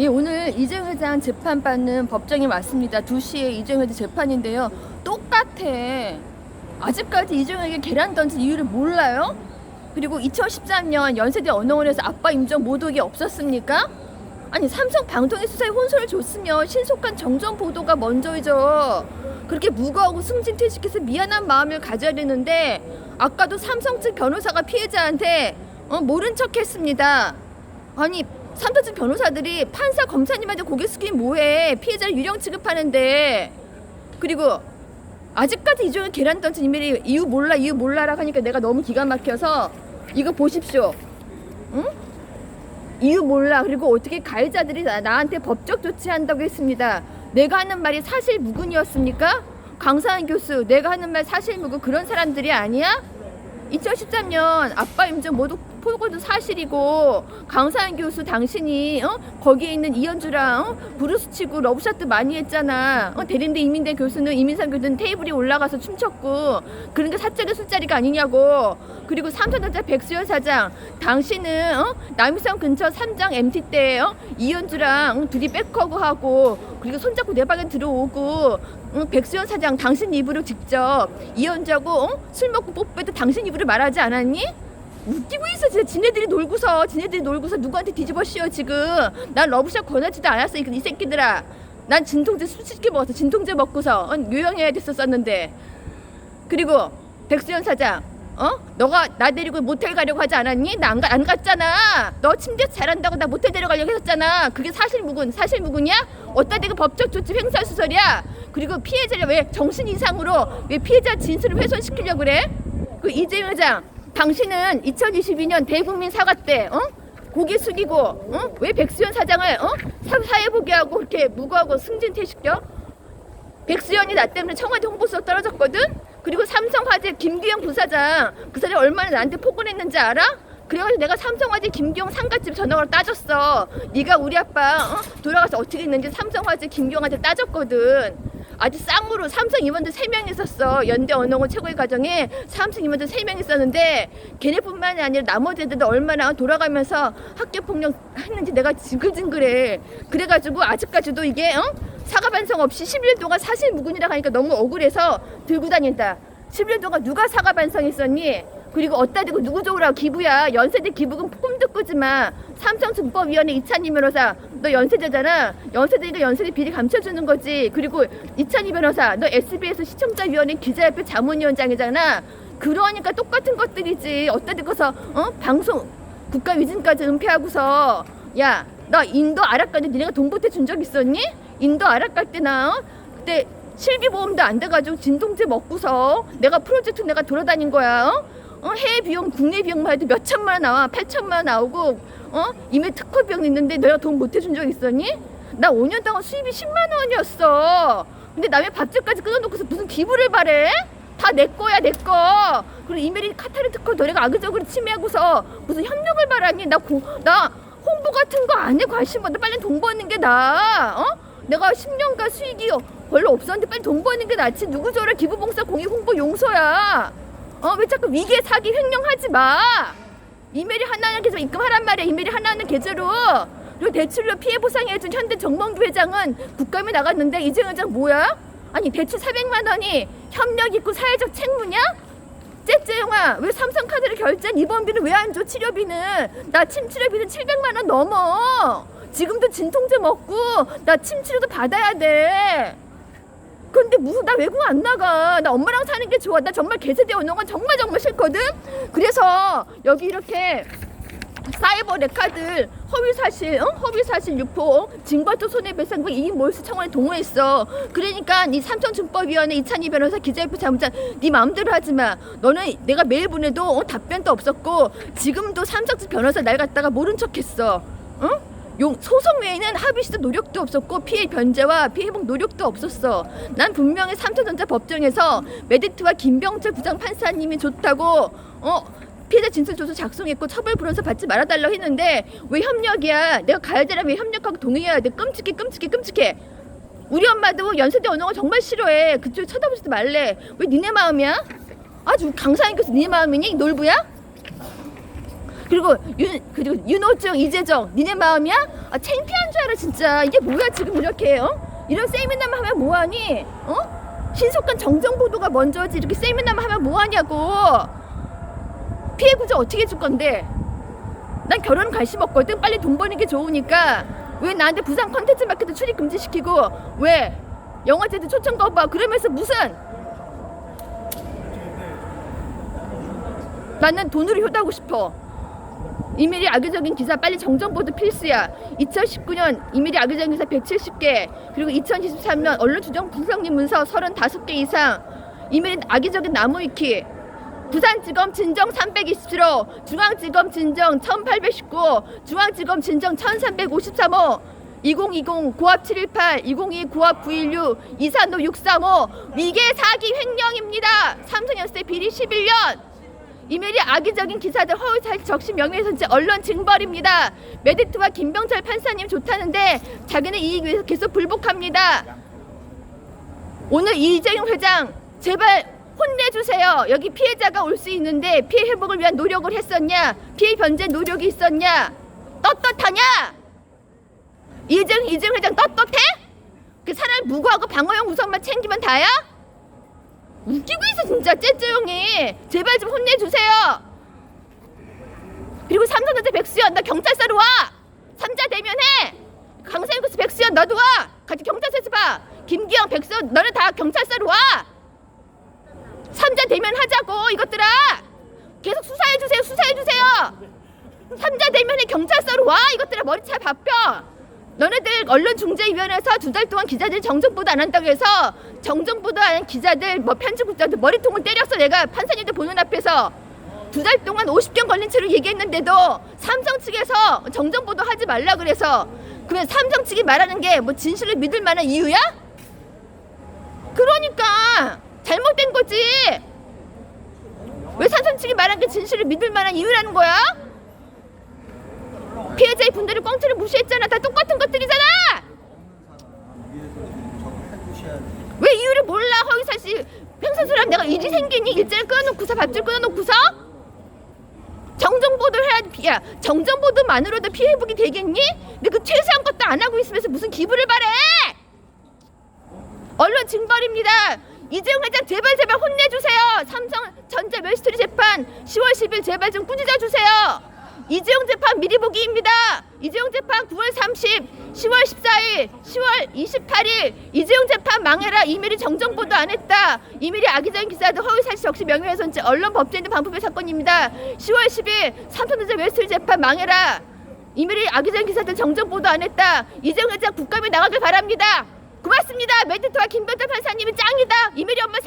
예, 오늘 이재용 회장 재판 받는 법정에 왔습니다. 2시에 이재용 회장 재판인데요. 똑같아. 아직까지 이재용에게 계란 던진 이유를 몰라요? 그리고 2013년 연세대 언어원에서 아빠 임정 모독이 없었습니까? 아니 삼성 방통위 수사에 혼선을 줬으면 신속한 정정 보도가 먼저이죠. 그렇게 무고하고 승진퇴직해서 미안한 마음을 가져야 되는데 아까도 삼성 측 변호사가 피해자한테 어, 모른 척했습니다. 아니 측 변호사들이 판사 검사님한테 고개 숙이면 뭐해 피해자를 유령 취급하는데 그리고 아직까지 이종의 계란 던진 이메일이 이유 몰라 이유 몰라라 하니까 내가 너무 기가 막혀서 이거 보십시오. 응? 이유 몰라. 그리고 어떻게 가해자들이 나, 나한테 법적 조치한다고 했습니다. 내가 하는 말이 사실 무근이었습니까? 강사한 교수, 내가 하는 말 사실 무근 그런 사람들이 아니야? 2013년 아빠 임종 모두 포고도 사실이고 강사한 교수 당신이 어? 거기에 있는 이현주랑 어? 브루스 치고 러브샷도 많이 했잖아. 어? 대림대 이민대 교수는 이민상 교수는 테이블에 올라가서 춤췄고 게 사적인 술자리가 아니냐고. 그리고 삼성전자 백수연 사장 당신은 어? 남이성 근처 삼장 MT 때 어? 이현주랑 어? 둘이 백허그 하고 그리고 손잡고 내 방에 들어오고 응, 백수연 사장 당신 입으로 직접 이현주하고 어? 술 먹고 뽀뽀해도 당신 입으로 말하지 않았니? 웃기고 있어 진짜 지네들이 놀고서 지네들이 놀고서 누구한테 뒤집어 씌워 지금 난 러브샷 권하지도 않았어 이, 이 새끼들아 난 진통제 수치게 먹었어 진통제 먹고서 어, 요양해야 됐었었는데 그리고 백수연 사장 어? 너가 나 데리고 모텔 가려고 하지 않았니? 나 안 안 갔잖아. 너 침대 잘한다고 나 모텔 데려가려고 했었잖아. 그게 사실 무근 사실 무근이야? 어디다 대고 법적 조치 횡설 수설이야? 그리고 피해자를 왜 정신 이상으로 왜 피해자 진술을 훼손시키려고 그래? 그 이재용 회장, 당신은 2022년 대국민 사과 때 어? 고개 숙이고 어? 왜 백수현 사장을 어? 사- 사회보게 하고 그렇게 무고하고 승진퇴시켜? 백수연이 나 때문에 청와대 홍보수석 떨어졌거든? 그리고 삼성화재 김규영 부사장 그 사람이 얼마나 나한테 폭언했는지 알아? 그래가지고 내가 삼성화재 김규영 상가집 전화로 따졌어 네가 우리 아빠 어? 돌아가서 어떻게 했는지 삼성화재 김규영한테 따졌거든 아주 쌍으로 삼성 임원들 세명 있었어 연대 언어고 최고의 과정에 삼성 임원들 세 명 있었는데 걔네뿐만이 아니라 나머지 애들도 얼마나 돌아가면서 학교 폭력 했는지 내가 징글징글해 그래가지고 아직까지도 이게 어? 사과 반성 없이 11년 동안 사실 무근이라고 하니까 너무 억울해서 들고 다닌다. 11년 동안 누가 사과 반성했었니? 그리고 어디다 대고 누구 좋으라고 기부야. 연세대 기부금 꿈도 꾸지 마. 삼성증법위원회 이찬희 변호사, 너 연세대잖아. 연세대니까 연세대 비리 감춰주는 거지. 그리고 이찬희 변호사, 너 SBS 시청자위원회 기자협회 자문위원장이잖아. 그러니까 똑같은 것들이지. 어디다 대고서 어? 방송 국가 위증까지 은폐하고서 야, 나 인도 아랍 가는데 니네가 돈 보태 준 적 있었니? 인도 아랍 갈 때나 어? 그때 실비보험도 안 돼가지고 진통제 먹고서 내가 프로젝트 내가 돌아다닌 거야. 어? 어, 해외 비용, 국내 비용만 해도 몇 천만 원 나와, 8천만 원 나오고, 어? 이미 특허 비용 있는데 내가 돈 못 해준 적 있었니? 나 5년 동안 수입이 10만 원이었어. 근데 남의 밥줄까지 끊어놓고서 무슨 기부를 바래? 다 내 거야, 내 거. 그리고 이메리 카타르 특허 너네가 악의적으로 침해하고서 무슨 협력을 바라니? 나, 고, 나 홍보 같은 거 안 해, 관심보다 빨리 돈 버는 게 나아. 어? 내가 10년간 수익이 별로 없었는데 빨리 돈 버는 게 낫지. 누구 저래 기부봉사 공익 홍보 용서야. 어, 왜 자꾸 위계 사기 횡령하지 마. 이메일 하나는 계속 입금하란 말이야. 이메일 하나는 계좌로. 그리고 대출로 피해 보상해준 현대 정몽규 회장은 국감에 나갔는데 이재용 회장 뭐야? 아니 대출 400만 원이 협력 있고 사회적 책무냐? 째째용아 왜 삼성카드를 결제한 입원비는 왜 안 줘 치료비는 나 침치료비는 700만 원 넘어 지금도 진통제 먹고 나 침치료도 받아야 돼 무슨 나 외국 안 나가 나 엄마랑 사는 게 좋아 나 정말 개세대 오는 건 정말 정말 싫거든 그래서 여기 이렇게 사이버 레카드 허위 사실, 어? 허위 사실 유포, 징벌적 손해배상금 이익 몰수 청원에 동의했어. 그러니까 네 삼성증법위원회 이찬희 변호사 기자협회 자문장 네 마음대로 하지 마. 너는 내가 메일 보내도 어? 답변도 없었고 지금도 삼성증 변호사 날 갖다가 모른 척했어. 응? 용 소송 외에는 합의 시도 노력도 없었고 피해 변제와 피해 회복 노력도 없었어. 난 분명히 삼성전자 법정에서 메디트와 김병철 부장 판사님이 좋다고 어 피해자 진술 조서 작성했고 처벌 불원서 받지 말아달라고 했는데 왜 협력이야? 내가 가야 되라면 왜 협력하고 동의해야 돼? 끔찍해 끔찍해 끔찍해. 우리 엄마도 연세대 언어가 정말 싫어해. 그쪽 쳐다보지도 말래. 왜 니네 마음이야? 아주 강사님 교수 니네 마음이니? 놀부야? 그리고 윤 그리고 윤호중 이재정 니네 마음이야? 아 창피한 줄 알아 진짜 이게 뭐야 지금 이렇게 어? 이런 세미나만 하면 뭐하니? 어? 신속한 정정 보도가 먼저지 이렇게 세미나만 하면 뭐하냐고 피해 구조 어떻게 해줄 건데? 난 결혼 관심 없거든 빨리 돈 버는 게 좋으니까 왜 나한테 부산 컨텐츠 마켓도 출입 금지시키고 왜 영화제도 초청 거부 그러면서 무슨 나는 돈으로 효도하고 싶어. 이미리 악의적인 기사 빨리 정정 보도 필수야. 2019년 이미리 악의적인 기사 170개, 그리고 2023년 언론 주정 분석림 문서 35개 이상, 이미리 악의적인 나무 위키, 부산지검 진정 327호, 중앙지검 진정 1819, 중앙지검 진정 1353호, 2020 고압 718, 2022 고압 916, 이산도 635, 위계 사기 횡령입니다. 삼성연세 비리 11년. 이메리 악의적인 기사들 허위 사실 적시 명예훼손죄 언론 징벌입니다. 메디트와 김병철 판사님 좋다는데 자기는 이익 위해서 계속 불복합니다. 오늘 이재용 회장 제발 혼내주세요. 여기 피해자가 올 수 있는데 피해 회복을 위한 노력을 했었냐? 피해 변제 노력이 있었냐? 떳떳하냐? 이재용 이재용 회장 떳떳해? 그 사람 무고하고 방어용 우선만 챙기면 다야? 웃기고 있어 진짜. 째쭈용이. 제발 좀 혼내주세요. 그리고 삼성전자 백수연 나 경찰서로 와. 삼자 대면해. 강세구스 백수연 너도 와. 같이 경찰서에서 봐. 김기영 백수연 너네 다 경찰서로 와. 삼자 대면하자고 이것들아. 계속 수사해주세요 수사해주세요. 삼자 대면에 경찰서로 와. 이것들아 머리 잘 바뀌어 너네들 언론중재위원회에서 두 달 동안 기자들 정정보도 안 한다고 해서 정정보도 안 한 기자들 뭐 편집국장들 머리통을 때렸어 내가 판사님들 보는 앞에서 두 달 동안 50경 걸린 채로 얘기했는데도 삼성 측에서 정정보도 하지 말라 그래서 그러면 삼성 측이 말하는 게 뭐 진실을 믿을 만한 이유야? 그러니까 잘못된 거지 왜 삼성 측이 말한 게 진실을 믿을 만한 이유라는 거야? 피해자의 분들을 꽁트를 무시했잖아. 다 똑같은 것들이잖아. 왜 이유를 몰라? 허위사 씨 평소처럼 내가 일이 생기니 일자를 끊어놓고서 밧줄 끊어놓고서 정정 보도를 해야 야 정정 보도만으로도 피해 회복이 되겠니? 근데 그 최소한 것도 안 하고 있으면서 무슨 기부를 바래? 언론 징벌입니다. 이재용 회장 제발 제발 혼내주세요. 삼성 전자 웰스트리 재판 10월 10일 제발 좀 꾸짖어 주세요. 이재용 재판 미리 보기입니다. 이재용 재판 9월 30, 10월 14일, 10월 28일 이재용 재판 망해라 이미리 정정 보도 안 했다. 이미리 악의적인 기사도 허위 사실 적시 명예훼손죄 언론 법제인 등 반품의 사건입니다. 10월 10일 삼성전자 웨스트 재판 망해라. 이미리 악의적인 기사들 정정 보도 안 했다. 이재용 회장 국감에 나가길 바랍니다. 고맙습니다. 메디트와 김병철 판사님이 짱이다. 이미리 엄마